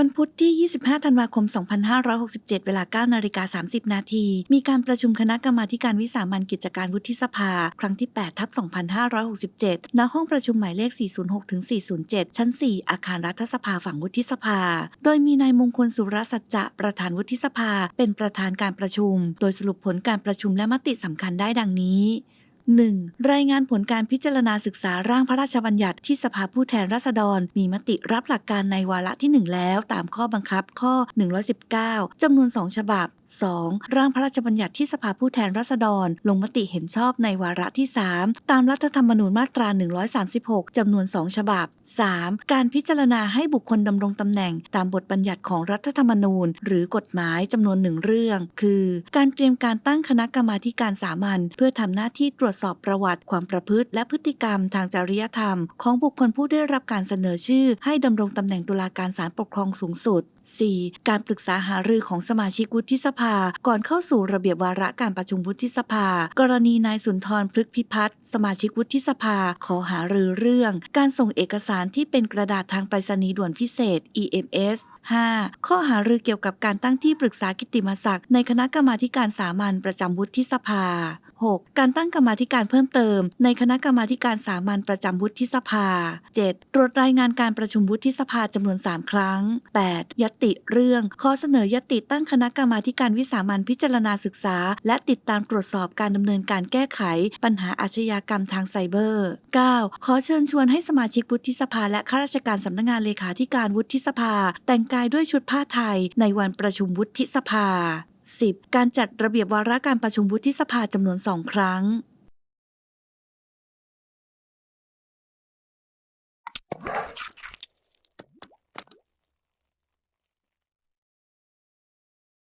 วันพุธที่ 25 ธันวาคม 2567 เวลา 9 นาฬิกา 30 นาที มีการประชุมคณะกรรมาธิการวิสามันกิจการวุฒิสภา ครั้งที่ 8 ทับ 2567 ณ ห้องประชุมหมายเลข 406-407 ชั้น 4 อาคารรัฐสภาฝั่งวุฒิสภา โดยมีนายมงคลสุรสัจจะ ประธานวุฒิสภา เป็นประธานการประชุม โดยสรุปผลการประชุมและมติสำคัญได้ดังนี้ 1. รายงานผลการพิจารณาศึกษาร่างพระราชบัญญัติที่สภาผู้แทนราษฎร มีมติรับหลักการในวาระที่ 1 แล้ว ตามข้อบังคับข้อ 119จำนวน 2 ฉบับ 2. ร่างพระราชบัญญัติที่สภาผู้แทนราษฎร ลงมติเห็นชอบในวาระที่ 3 ตามรัฐธรรมนูญมาตรา 136จำนวน 2 ฉบับ 3. การพิจารณาให้บุคคลดำรงตำแหน่ง ตามบทบัญญัติของรัฐธรรมนูญ หรือกฎหมายจำนวนหนึ่งเรื่อง คือ การเตรียมการตั้งคณะกรรมาการสามัญเพื่อทำหน้าที่ตรวจสอบประวัติความประพฤติและพฤติกรรมทางจริยธรรม ของบุคคลผู้ได้รับการเสนอชื่อ ให้ดำรงตำแหน่งตุลาการศาลปกครองสูงสุด 4. การปรึกษาหารือของสมาชิกวุฒิสภา ก่อนเข้าสู่ระเบียบวาระการประชุมวุฒิสภา กรณีนายสุนทรพฤกพิพัฒน์สมาชิกวุฒิสภา ขอหารือเรื่อง การส่งเอกสารที่เป็นกระดาษทางไปรษณีย์ด่วนพิเศษ EMS 5. ข้อหารือเกี่ยวกับการตั้งที่ปรึกษากิติมศักดิ์ในคณะกรรมาการสามัญประจำวุฒิสภา 6. การตั้งกรรมาธิการเพิ่มเติม ในคณะกรรมาการสามัญประจำวุฒิสภา 7. ตรวจรายงานการประชุมวุฒิสภาจำนวน 3 ครั้ง 8. ยตติเรื่องข้อเสนอยติตั้งคณะกรรมาการวิสามัญพิจารณาศึกษา และติดตามตรวจสอบการดำเนินการแก้ไข ปัญหาอาชญากรรมทางไซเบอร์ 9. ขอเชิญชวนให้สมาชิกวุฒิสภา และข้าราชการสำนักงานเลขาธิการวุฒิสภา แต่งกายด้วยชุดผ้าไทย ในวันประชุมวุฒิสภา 10. การจัดระเบียบวาระการประชุมวุฒิสภาจำนวนสองครั้ง